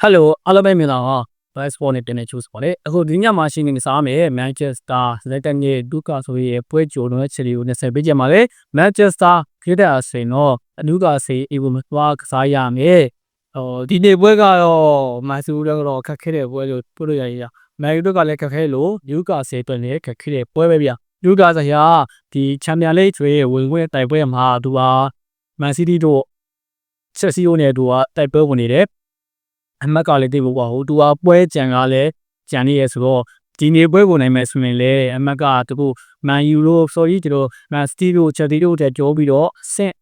ဟယ်လိုအားလုံးပဲမင်္ဂလာပါ Vice Sport နဲ့တင်နေချူစပါလေအခုဒီညမှာရှိနေစားမယ် Manchester United ရဲ့ဒုက္ခဆိုရဲ့ပွဲကြိုတဲ့ချက်လေးကို20ပေးကြပါလေ Manchester ခေတ္တအစိန်တော့အနုကဆေးအေဝမသွားကစားရမယ်ဟိုဒီနေ့ပွဲကတော့မန်စီးကတော့ခက်ခဲတဲ့ပွဲလို့ပြောလို့ရရမန်ယူတို့ကလည်းခက်ခဲလို့နျူကာဆေးအတွက်လည်းခက်ခဲတဲ့ပွဲပဲဗျနျူကာဆေးဟာဒီချန်ပီယံလိကျွေးဝင်ခွင့်တိုက်ပွဲမှာသူဟာမန်စီးတီးတို့ချက်စီယိုနဲ့သူကတိုက်ပွဲဝင်နေတယ် အမက်ကလည်းတိတ်ဖို့ပါဟိုသူကပွဲကြံကလည်းကြံနေရဆိုတော့ဒီနေ့ပွဲကိုနိုင်မယ်ဆိုရင်လည်းအမက်ကတကူမန်ယူတို့ sorry ကျွန်တော်မန်စတီတို့ချက်တီတို့တက်ကြောပြီးတော့ဆင့်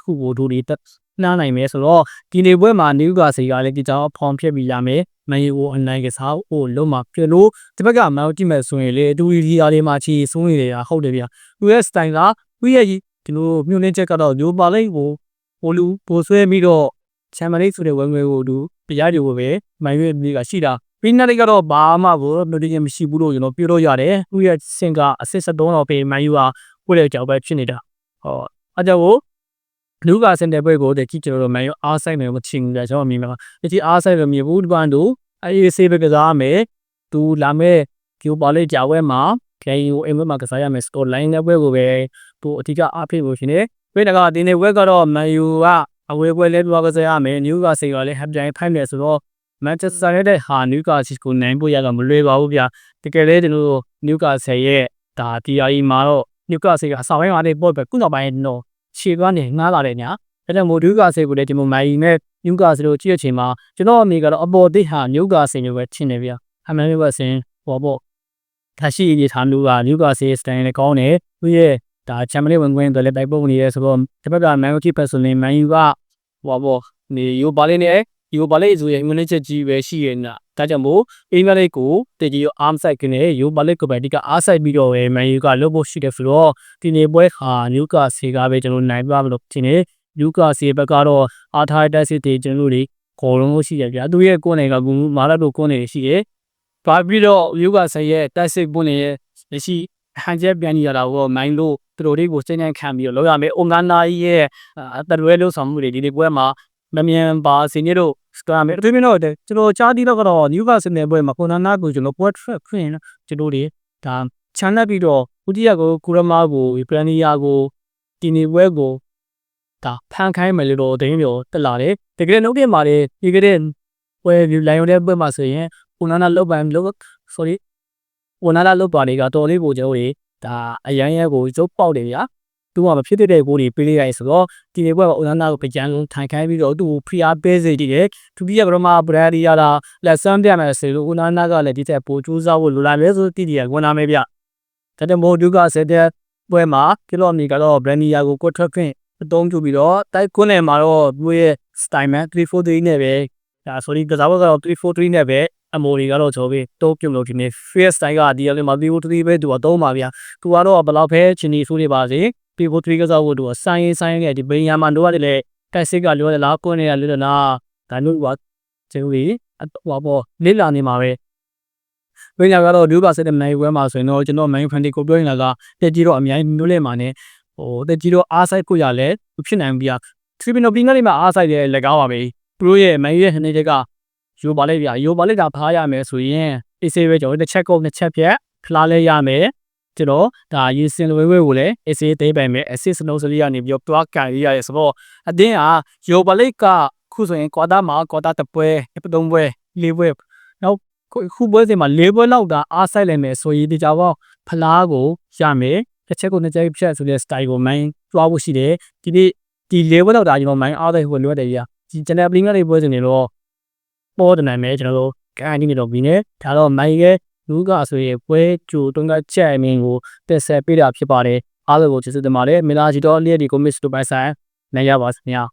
ခုကိုတို့တွေတက်နှားနိုင်မယ်ဆိုတော့ဒီနေ့ပွဲမှာနယူကာစီကလည်းဒီကြောင်ဖောင်ဖြစ်ပြီးရမယ်မန်ယူကိုအနိုင်ကစားဖို့လုံးမှာပြလို့ဒီဘက်ကမန်ယူကြည့်မယ်ဆိုရင်လေအတူဒီယာတွေမှာချီစိုးနေတယ်ဟုတ်တယ်ဗျသူရဲ့စတိုင်ကသူ့ရဲ့ဒီလိုမြို့နေချက်ကတော့ညိုပါလိမ့်ကိုဟိုလူပိုဆွဲပြီးတော့ချန်မလေးဆိုတဲ့ဝင်ငွေကိုသူ တရားတွေကိုပဲမန်ယူမြေကရှိတာပြီးနောက်တစ်ကတော့ဘာမှကိုနိုတီဂျင်မရှိဘူးလို့ကျွန်တော်ပြောလို့ရတယ်သူရဲ့စင်ကအဆစ်73တော့ပေးမန်ယူကကိုယ့်ရဲ့ကြောက်ပဲဖြစ်နေတာဟောအကြောင်းလူကစင်တဲ့ဘက်ကိုတကြည့်ကျွန်တော်တို့မန်ယူအားဆိုင်မယ်မချင်ဘူးကျွန်တော်မြင်မှာတကြည့်အားဆိုင်လို့မြင်ဘူးဒီပန်တို့အေးဆေးပဲကစားမယ်သူလာမဲ့ကျိုးပါလေးကြာဝဲမှာခဲယူအိမ်မှာကစားရမယ်စကော့လိုင်းတဲ့ဘက်ကိုပဲသူအဓိကအားဖိလို့ရှင်နေပြီးတော့ဒီနေ့ဘက်ကတော့မန်ယူက အဝေးပွဲလဲပြောကစားရမယ်နျူကာစီကလည်းဟပ်တိုင်းဖိုင်တယ်ဆိုတော့မန်ချက်စတာရဲ့ဟာနျူကာစီကိုနိုင်ဖို့ရတော့မလွယ်ပါဘူးဗျာတကယ်လဲဒီလိုနျူကာစီရဲ့ဒါ TRE မှာတော့နျူကာစီကအဆောင်ပိုင်းမှာနေပေါ့ပဲခုနောက်ပိုင်းတော့ခြေသွားနေငားလာတယ်ညာဒါကြောင့်မို့နျူကာစီကိုလည်းဒီမိုမိုင်နဲ့နျူကာစီတို့ကြည့်ရချိန်မှာကျွန်တော်အမိကတော့အပေါ်တိဟာနျူကာစီမျိုးပဲထင်နေဗျာအမှန်ပဲစင်ဟောပေါ့ဒါရှိရထားလူကနျူကာစီစတိုင်လည်းကောင်းတယ်သူရဲ့ ဒါချန်ပီယံဝင်ခွင့်တွေလည်းတိုက်ပုတ်နေရဲဆိုတော့ဒီဘက်ကမန်ယူတီဖက်ဆိုရင်မန်ယူကဟောပေါ့နေယူပါလေးနဲ့ယူပါလေးဆိုရင်မင်းချက်ကြီးပဲရှိရနာဒါကြောင့်မို့အင်္ဂလိပ်ကိုတကြီးရော arm side ကနေယူပါလေးကပတီကအားဆိုင်ပြီးတော့ပဲမန်ယူကလုပ်ဖို့ရှိတယ်ဆိုတော့ဒီနေ့ပွဲခါနျူကာစီကပဲကျွန်တော်နိုင်ပါမလို့ဒီနေ့နျူကာစီဘက်ကတော့အားထားတဲ့စစ်တွေကျွန်တော်တို့တွေခေါ်လုံးလို့ရှိရပြသူရဲ့ကိုယ်နယ်ကကူမာလာတို့ကိုယ်နယ်ရှိရပါပြီးတော့နျူကာစီရဲ့တက်စစ်ပွင့်နေရရှိ ဟန်ချက်ပြန်ရတာကိုမိုင်းလို့သူတို့တွေကိုစိတ်နှံခံပြီးတော့လောက်ရမယ်။အွန်ဂန်နာရဲ့အတရွဲလို့ဆောင်မှုတွေဒီဒီပွဲမှာမမြန်ပါစီနေတို့စကရမယ်အထူးမြင်တော့ကျွန်တော်ကြားပြီးတော့ကတော့နျူကာဆင်နယ်ပွဲမှာကွန်နာနာကိုကျွန်တော်ပွဲထရက်ခွင့်ကျွန်တော်တွေဒါချန်လက်ပြီးတော့ဥတီယာကိုကူရမာကိုပရန်နီယာကိုတီနေပွဲကိုဒါဖန်ခိုင်းမယ်လို့တော့အတင်းပြောတက်လာတယ်တကယ်နှုတ်တင်ပါတယ်ဒီကတဲ့ပွဲလိုင်ယွန်တဲ့ပွဲမှာဆိုရင်ကွန်နာနာလောက်ပန်လို့ sorry ဝန်နာလာလုတ်ပါနေကတော်လေးကိုကျွန်တော်တွေဒါအရန်ရဲကိုရုပ်ပေါက်တယ်ဗျာသူကမဖြစ်တဲ့ကိုတွေပေးလိုက်ရဆိုတော့ဒီနေ့ဘက်ကဝန်နာကိုပကြံလုံးထိုင်ခိုင်းပြီးတော့သူ့ကိုဖီအားပေးစေတည်တယ်သူပြရပရမဘရဒီယာလာလက်ဆန်းပြမယ်ဆိုလို့ဝန်နာကလည်းဒီတဲ့ပိုကျိုးစားဖို့လိုလာမယ်ဆိုတည်တည်ဝန်နာမယ်ဗျတတဲ့မိုဒူကဆက်တဲ့ပွဲမှာကီလိုမီကတော့ဘရန်နီယာကိုကွတ်ထွက်ခွင့်အသုံးပြုပြီးတော့တိုက်ကွန်းနယ်မှာတော့သူ့ရဲ့ style man 343နဲ့ပဲ ဒါဆိုဒီကစားပွဲကတော့343နဲ့ပဲအမိုတွေကတော့ကျွန်တော်ပြီးတိုးပြုတ်လို့ဒီနေ့ face style ကဒီအလေးမှာ Vivo 3 ပဲသူကသုံးပါဗျာသူကတော့ဘလောက်ပဲချင်နေဆိုနေပါစေ Vivo 3 ကစားဖို့သူကစိုင်းစိုင်းရဲ့ဒီဘိညာမန်တို့ကလည်းတိုက်စစ်ကလွယ်တယ်လားကိုယ်နေရလွယ်တယ်လားဒါမျိုးကကျွန်တော်ကြီးဟောပေါ့လိလာနေမှာပဲဘိညာကတော့ဒူးပါစစ်တဲ့နိုင်ဝဲမှာဆိုရင်တော့ကျွန်တော် main fan ကိုပြောနေတာကတက်ကြီးတော့အများကြီးမျိုးလဲမှာနေဟိုတက်ကြီးတော့အားဆိုင်ကိုရလဲဖြစ်နိုင်ပြီ။ Tribunal ပင်ကနေမှာအားဆိုင်တဲ့လက်ကားပါပဲ။ သူတို့ရဲ့ main ရဲ့ဟနေချက်ကယူပါလိုက်ဗျာယူပါလိုက်တာဖားရမယ်ဆိုရင်အေးဆေးပဲကျွန်တော်တစ်ချက်ကုန်တစ်ချက်ပြက်ဖလားလဲရမယ်ကျွန်တော်ဒါရေစင်လွဲဝဲကိုလည်းအေးဆေးသိမ်းပိုင်မယ်အစစ်စနိုးစလီကနေပြီးတော့တွားကန်ရရဆိုတော့အတင်းဟာယူပါလိုက်ကခုဆိုရင်ကွာတာမှာကွာတာတပွဲပတုံးပွဲလေးပွဲနောက်ခုပွဲစဉ်မှာလေးပွဲလောက်တာအားဆိုင်လိုက်မယ်ဆိုရင်ဒီကြပေါ့ဖလားကိုရမယ်တစ်ချက်ကိုနှစ်ချက်ဖြတ်ဆိုတဲ့ style ကိုမိုင်းတွားဖို့ရှိတယ်ဒီနေ့ဒီလေးပွဲလောက်တာကျွန်တော်မိုင်းအားတဲ့ဟိုလွတ်တယ်ကြီး ဒီကျွန်တော်ပလင်းကလေးပွဲစဉ်တွေတော့ပေါ်တဲ့နာမည်ကျွန်တော်တို့ကန်ဒီနေတော့ပြီးနေဒါတော့မိုင်ရဲ့လူကဆိုရင်ပွဲကြိုတွန်းကချက်အမင်းကိုတက်ဆက်ပေးတာဖြစ်ပါတယ်အားလုံးကိုကျေးဇူးတင်ပါတယ်မင်္ဂလာရှိတော့လျက်ဒီကိုမစ်တို့ပိုင်ဆိုင်နိုင်ရပါစေခင်ဗျာ